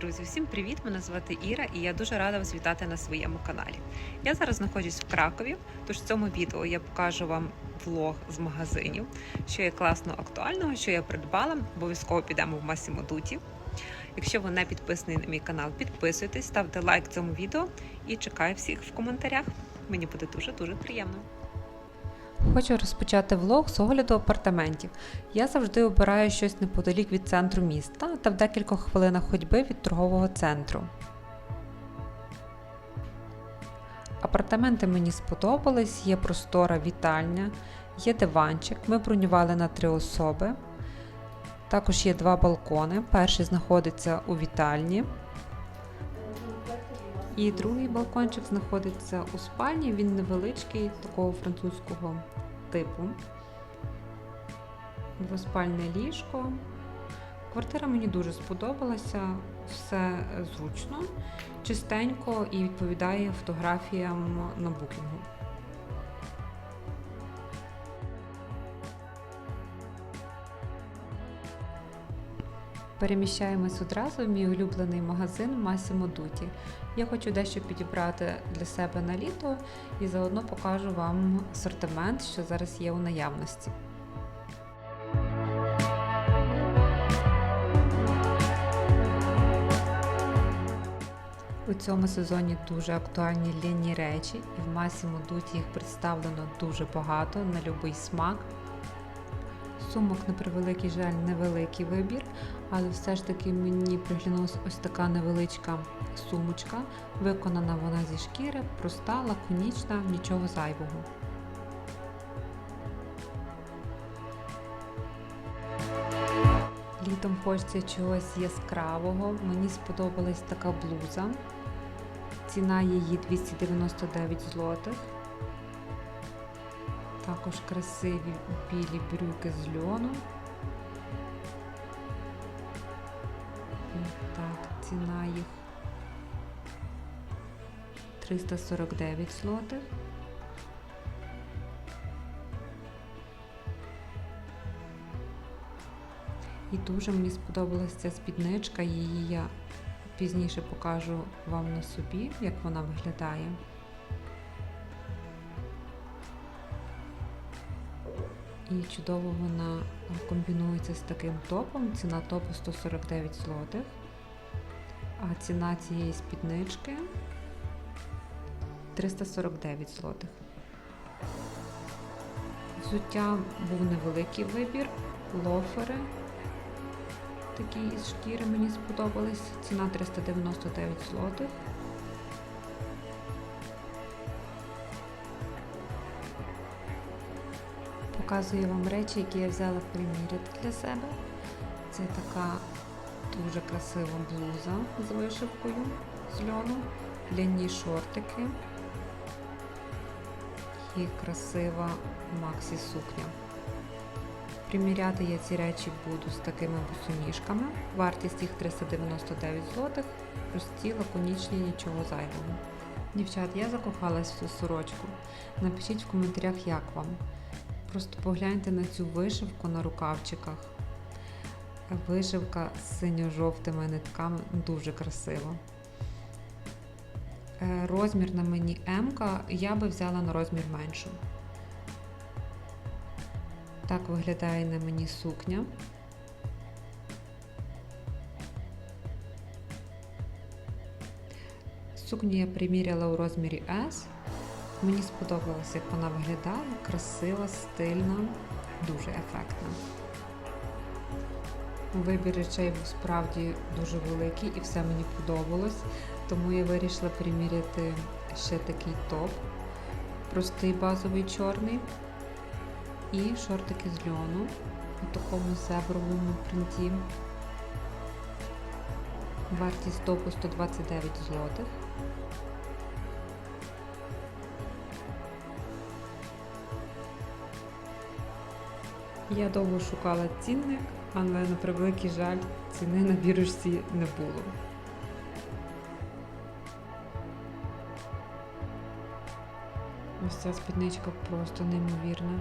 Друзі, всім привіт! Мене звати Іра і я дуже рада вас вітати на своєму каналі. Я зараз знаходжусь в Кракові, тож в цьому відео я покажу вам влог з магазинів, що є класно актуального, що я придбала. Обов'язково підемо в Масімо Дуті. Якщо ви не підписані на мій канал, підписуйтесь, ставте лайк цьому відео і чекаю всіх в коментарях. Мені буде дуже дуже приємно. Хочу розпочати влог з огляду апартаментів. Я завжди обираю щось неподалік від центру міста та в декількох хвилинах ходьби від торгового центру. Апартаменти мені сподобались, є простора вітальня, є диванчик. Ми бронювали на три особи. Також є два балкони. Перший знаходиться у вітальні. І другий балкончик знаходиться у спальні. Він невеличкий, такого французького типу. Двоспальне ліжко. Квартира мені дуже сподобалася, все зручно, чистенько і відповідає фотографіям на букінгу. Переміщаємось одразу в мій улюблений магазин Massimo Dutti. Я хочу дещо підібрати для себе на літо і заодно покажу вам асортимент, що зараз є у наявності. У цьому сезоні дуже актуальні лінні речі, і в Massimo Dutti їх представлено дуже багато на будь-який смак. Сумок, на превеликий жаль, невеликий вибір, але все ж таки мені приглянулася ось така невеличка сумочка. Виконана вона зі шкіри, проста, лаконічна, нічого зайвого. Літом хочеться чогось яскравого. Мені сподобалась така блуза. Ціна її 299 злотих. Також красиві білі брюки з льону. Так, ціна їх 349 злотих. І дуже мені сподобалася ця спідничка, її я пізніше покажу вам на собі, як вона виглядає. І чудово вона комбінується з таким топом. Ціна топу 149 злотих. А ціна цієї спіднички 349 злотих. Взуття був невеликий вибір, лофери. Такі із шкіри мені сподобались. Ціна 399 злотих. Показую вам речі, які я взяла приміряти для себе. Це така дуже красива блуза з вишивкою з льону, ляні шортики і красива Максі сукня. Приміряти я ці речі буду з такими босоніжками. Вартість їх 399 злотих, прості, лаконічні, нічого зайвого. Дівчат, я закохалась в цю сорочку. Напишіть в коментарях, як вам. Просто погляньте на цю вишивку на рукавчиках. Вишивка з синьо-жовтими нитками дуже красива. Е, Розмір на мені М, я би взяла на розмір меншу. Так виглядає на мені сукня. Сукню я приміряла у розмірі S. Мені сподобалося, як вона виглядає, красива, стильна, дуже ефектна. Вибір речей був справді дуже великий і все мені подобалось, тому я вирішила приміряти ще такий топ, простий базовий чорний і шортики з льону у такому зебровому принті. Вартість топу 129 злотих. Я довго шукала цінник, але на превеликий жаль, ціни на біржці не було. Ось ця спідничка просто неймовірна.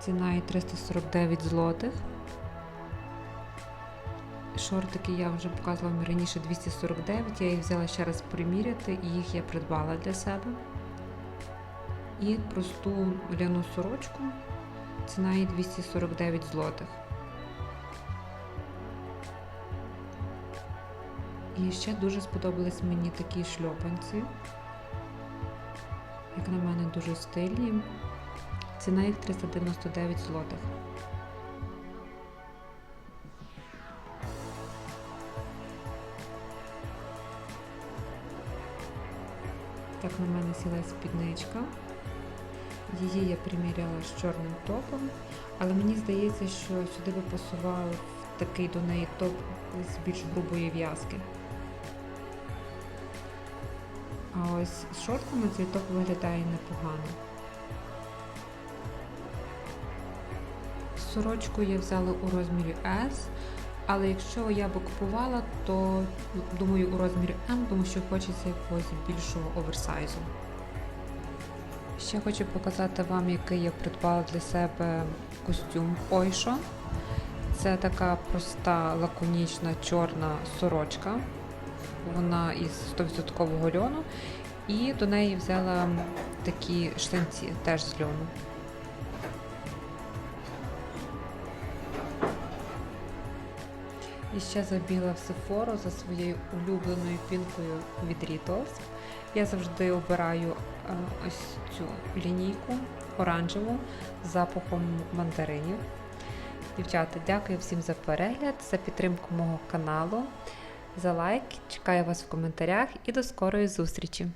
Ціна її 349 злотих. Шортики я вже показувала вам раніше 249, я їх взяла ще раз приміряти і їх я придбала для себе. І просту ляну сорочку, ціна її 249 злотих. І ще дуже сподобались мені такі шльопанці. Як на мене, дуже стильні. Ціна їх 399 злотих. Так на мене сіла спідничка. Її я приміряла з чорним топом, але мені здається, що сюди би пасував такий до неї топ з більш грубої в'язки. А ось з шортками цей топ виглядає непогано. Сорочку я взяла у розмірі S, але якщо я би купувала, то думаю у розмірі M, тому що хочеться якогось більшого оверсайзу. Ще хочу показати вам, який я придбала для себе костюм Ойшо. Це така проста лаконічна чорна сорочка. Вона із 100% льону. І до неї взяла такі штанці теж з льону. І ще забігла в Сефору за своєю улюбленою пінкою від Ritos. Я завжди обираю е, ось цю лінійку оранжеву з запахом мандаринів. Дівчата, дякую всім за перегляд, за підтримку мого каналу, за лайк. Чекаю вас в коментарях і до скорої зустрічі!